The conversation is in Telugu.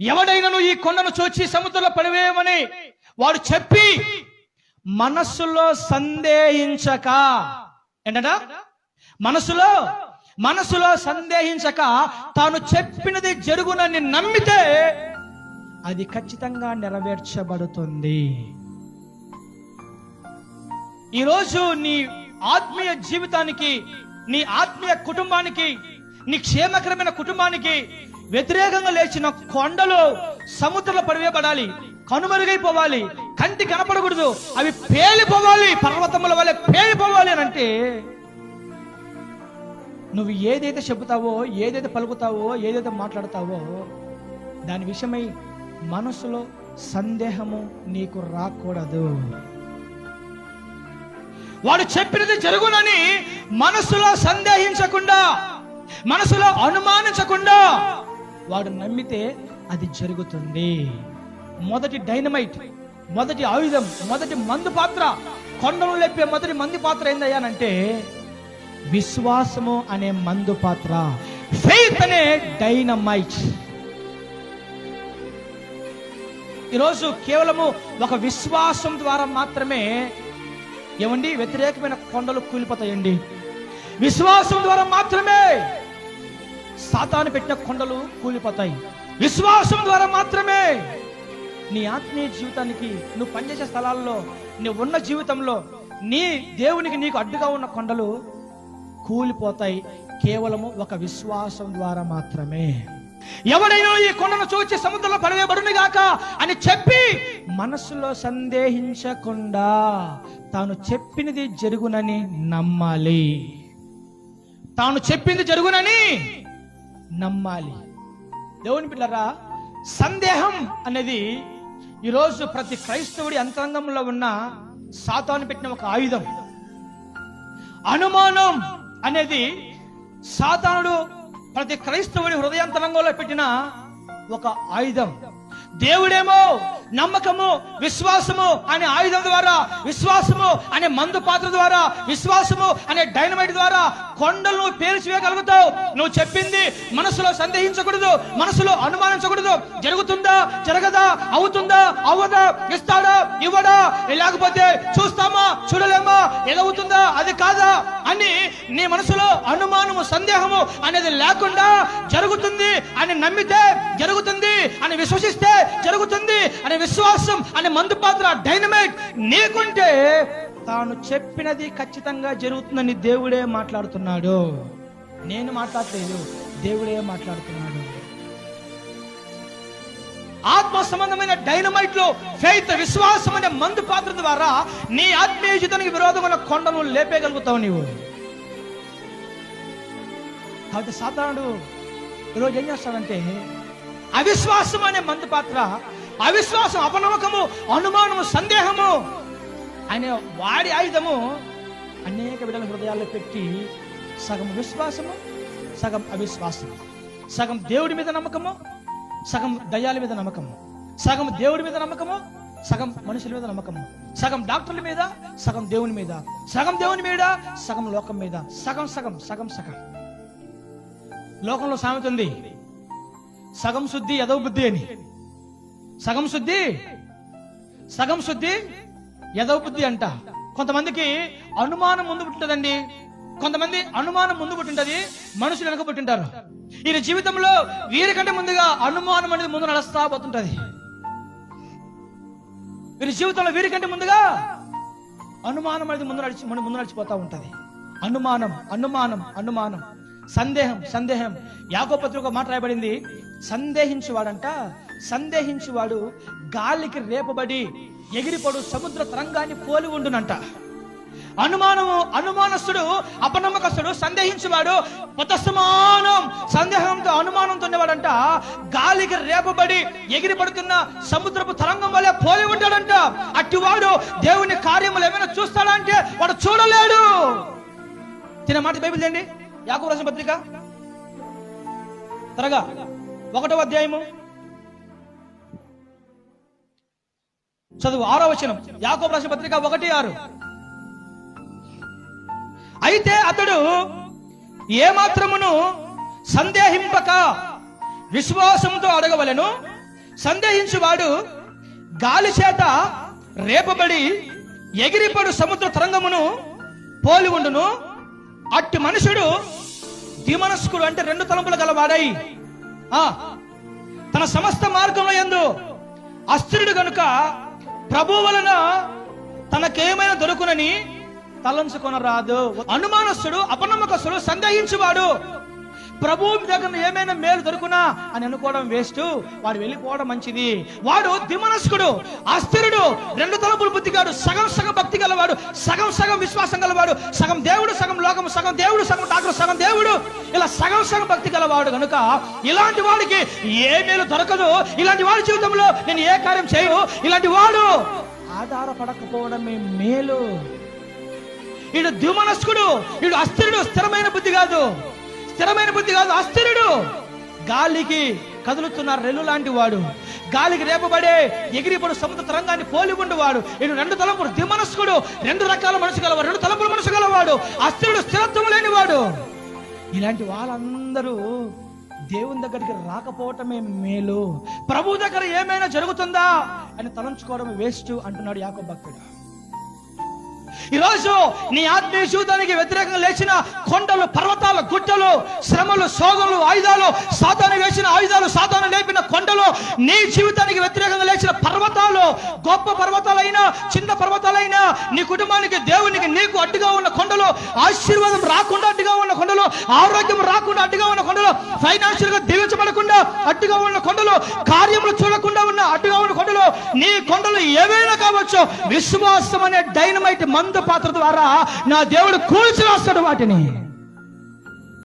ఎవడైనను ఈ కొండను చూచి సముద్రంలో పడివేయమని వాడు చెప్పి మనస్సులో సందేహించక. ఏంటట? మనసులో మనసులో సందేహించక. తాను చెప్పినది జరుగునని నమ్మితే అది ఖచ్చితంగా నెరవేర్చబడుతుంది. ఈరోజు నీ ఆత్మీయ జీవితానికి నీ ఆత్మీయ కుటుంబానికి నీ క్షేమకరమైన కుటుంబానికి వ్యతిరేకంగా లేచిన కొండలు సముద్రంలో పడివేయబడాలి కనుమరుగైపోవాలి కంటి కనపడకూడదు అవి పేలిపోవాలి పర్వతముల వల్ల పేలిపోవాలి అని అంటే నువ్వు ఏదైతే చెబుతావో ఏదైతే పలుకుతావో ఏదైతే మాట్లాడతావో దాని విషయమై మనసులో సందేహము నీకు రాకూడదు. వాడు చెప్పినది జరుగునని మనసులో సందేహించకుండా మనసులో అనుమానించకుండా వాడు నమ్మితే అది జరుగుతుంది. మొదటి డైనమైట్ మొదటి ఆయుధం మొదటి మందు పాత్ర కొండలు లేపే మొదటి మందు పాత్ర ఏందయ్యానంటే విశ్వాసము అనే మందు పాత్ర. ఫెయిత్ అనే డైనమైట్. ఈరోజు కేవలము ఒక విశ్వాసం ద్వారా మాత్రమే ఏమండి? వ్యతిరేకమైన కొండలు కూలిపోతాయండి. విశ్వాసం ద్వారా మాత్రమే సాతాను పెట్టిన కొండలు కూలిపోతాయి. విశ్వాసం ద్వారా మాత్రమే నీ ఆత్మీయ జీవితానికి నువ్వు పనిచేసే స్థలాల్లో నువ్వు ఉన్న జీవితంలో నీ దేవునికి నీకు అడ్డుగా ఉన్న కొండలు కూలిపోతాయి. కేవలము ఒక విశ్వాసం ద్వారా మాత్రమే. ఎవడైనా ఈ కొండను చూచి సముద్రంలో పడవేయబడును గాక అని చెప్పి మనసులో సందేహించకుండా తాను చెప్పినది జరుగునని నమ్మాలి. తాను చెప్పింది జరుగునని నమ్మాలి. దేవుని పిల్లరా సందేహం అనేది ఈరోజు ప్రతి క్రైస్తవుడి అంతరంగంలో ఉన్న సాతాను పెట్టిన ఒక ఆయుధం. అనుమానం అనేది సాతానుడు ప్రతి క్రైస్తవుడి హృదయాంతరంగంలో పెట్టిన ఒక ఆయుధం. దేవుడేమో నమ్మకము విశ్వాసము అనే ఆయుధం ద్వారా విశ్వాసము అనే మందు పాత్ర ద్వారా విశ్వాసము అనే డైనమైట్ ద్వారా కొండలను పేల్చివేయగలుగుతావు. నువ్వు చెప్పింది మనసులో సందేహించకూడదు మనసులో అనుమానించకూడదు. జరుగుతుందా జరగదా అవుతుందా అవ్వదా ఇస్తాడా ఇవ్వడా లేకపోతే చూస్తామా? చూడలేమా? ఎదవుతుందా అది కాదా? అని నీ మనసులో అనుమానము సందేహము అనేది లేకుండా జరుగుతుంది అని నమ్మితే జరుగుతుంది అని విశ్వసిస్తే జరుగుతుంది అనే విశ్వాసం అనే మందు పాత్ర డైనమైట్ నీకుంటే తాను చెప్పినది ఖచ్చితంగా జరుగుతుందని దేవుడే మాట్లాడుతున్నాడు. నేను మాట్లాడలేదు దేవుడే మాట్లాడుతున్నాడు. ఆత్మ సంబంధమైన డైనమైట్లో ఫెయిత్ విశ్వాసం అనే మందు పాత్ర ద్వారా నీ ఆత్మీయ జీవితానికి విరోధమైన కొండను లేపేయగలుగుతావు నీవు. కాబట్టి సాధారణుడు ఈరోజు ఏం చేస్తాడంటే అవిశ్వాసం అనే మందు పాత్ర అవిశ్వాసం అపనమ్మకము అనుమానము సందేహము అనే వాడి ఆయుధము అనేక విధాల హృదయాల్లో పెట్టి సగం విశ్వాసము సగం అవిశ్వాసము సగం దేవుడి మీద నమ్మకము సగం దయ్యాల మీద నమ్మకము. సగం దేవుడి మీద నమ్మకము సగం మనుషుల మీద నమ్మకము. సగం డాక్టర్ల మీద సగం దేవుని మీద. సగం దేవుని మీద సగం లోకం మీద. సగం సగం సగం సగం. లోకంలో సామెత ఉంది. సగం శుద్ధి యదవ బుద్ధి అని. సగం శుద్ధి సగం శుద్ధి యదవ బుద్ధి అంట. కొంతమందికి అనుమానం ముందు పుట్టదండి. కొంతమంది అనుమానం ముందు పుట్టింటది మనుషులు వెనక పుట్టింటారు. ఈయన జీవితంలో వీరికంటే ముందుగా అనుమానం అనేది ముందు నడుస్తా పోతుంటది. వీరి జీవితంలో వీరికంటే ముందుగా అనుమానం అనేది ముందు నడిచి మన ముందు నడిచిపోతా ఉంటది. అనుమానం అనుమానం అనుమానం. సందేహం సందేహం. యాకో మాట్లాడబడింది మాట రాయబడింది. సందేహించువాడంట సందేహించువాడు గాలికి రేపబడి ఎగిరిపడు సముద్ర తరంగాన్ని పోలి ఉండునంట. అనుమానము అనుమానస్తుడు అపనమ్మకస్తుడు సందేహించేవాడు. సమానం సందేహంతో అనుమానంతో ఉండేవాడంట గాలికి రేపబడి ఎగిరి పడుతున్న సముద్రపు తరంగం వల్ల పోలి ఉంటాడంట. అట్టివాడు దేవుని కార్యములు ఏమైనా చూస్తాడా అంటే వాడు చూడలేడు. తిన మాట బైబిల్ అండి యాకూబు రాసిన పత్రిక? త్వరగా. ఒకటో అధ్యాయము. చదువు ఆరో వచనం. యాకోబు రాసిన పత్రిక ఒకటి ఆరు. అయితే అతడు ఏమాత్రమును సందేహింపక విశ్వాసముతో అడగవలెను. సందేహించువాడు గాలి చేత రేపబడి ఎగిరిపడు సముద్ర తరంగమును పోలి ఉండును. అట్టి మనుషుడు ద్విమనస్కుడు అంటే రెండు తలంపులు గలవాడై ఆ తన సమస్త మార్గంలో ఎందు అస్థిరుడు గనుక ప్రభు వలన తనకేమైనా దొరుకునని తలంచుకొనరాదు. అనుమానస్తుడు అపనమ్మకస్తుడు సందేహించువాడు. ప్రభు దగ్గర ఏమైనా మేలు దొరుకునా అని అనుకోవడం వేస్ట్. వాడు వెళ్ళిపోవడం మంచిది. వాడు దిమనస్కుడు అస్థిరుడు రెండు తలపులు బుద్ధిగాడు సగం సగం భక్తి గలవాడు సగం సగం విశ్వాసం గలవాడు సగం దేవుడు సగం లోకం సగం దేవుడు సగం డాక్టర్ సగం దేవుడు. ఇలా సగం సగం భక్తి గలవాడు కనుక ఇలాంటి వాడికి ఏ మేలు దొరకదు. ఇలాంటి వాడి జీవితంలో నేను ఏ కార్యం చేయవు ఇలాంటి వాడు ఆధారపడకపోవడమే మేలు. వీడు ద్విమనస్కుడు వీడు అస్థిరుడు స్థిరమైన బుద్ధి కాదు. స్థిరమైన బుద్ధి కాదు అస్థిరుడు. గాలికి కదులుతున్న రెల్లు లాంటి వాడు. గాలికి రేపబడే ఎగిరిపడు సముద్ర తరంగాన్ని పోలి ఉండేవాడు. ఈయన రెండు తలంపులు ద్విమనస్కుడు రెండు రకాల మనసు గలవాడు రెండు తలంపుల మనసు గలవాడు. అస్థిరుడు స్థిరత్వం లేనివాడు. ఇలాంటి వాళ్ళందరూ దేవుని దగ్గరికి రాకపోవటమే మేలు. ప్రభు దగ్గర ఏమైనా జరుగుతుందా అని తలంచుకోవడం వేస్ట్ అంటున్నాడు యాకో భక్తుడు. ఈరోజు నీ ఆత్మీయ జీవితానికి వ్యతిరేకంగా లేచిన కొండలు పర్వతాలు గుట్టలు శ్రమలు సోగలు ఆయుధాలు సాతాను వేసిన ఆయుధాలు సాతాను లేపిన కొండ నీ జీవితానికి వ్యతిరేకంగా లేచిన పర్వతాలు గొప్ప పర్వతాలైనా చిన్న పర్వతాలైనా నీ కుటుంబానికి దేవునికి నీకు అడ్డుగా ఉన్న కొండలో ఆశీర్వాదం రాకుండా అడ్డుగా ఉన్న కొండలు ఆరోగ్యం రాకుండా అడ్డుగా ఉన్న కొండలో ఫైనాన్షియల్గా దీవించబడకుండా అడ్డుగా ఉన్న కొండలు కార్యములు చూడకుండా ఉన్న అడ్డుగా ఉన్న కొండలు నీ కొండలు ఏవైనా కావచ్చు విశ్వాసం అనే డైనమైట్ మందు పాత్ర ద్వారా నా దేవుడు కూల్చి రాస్తాడు వాటిని.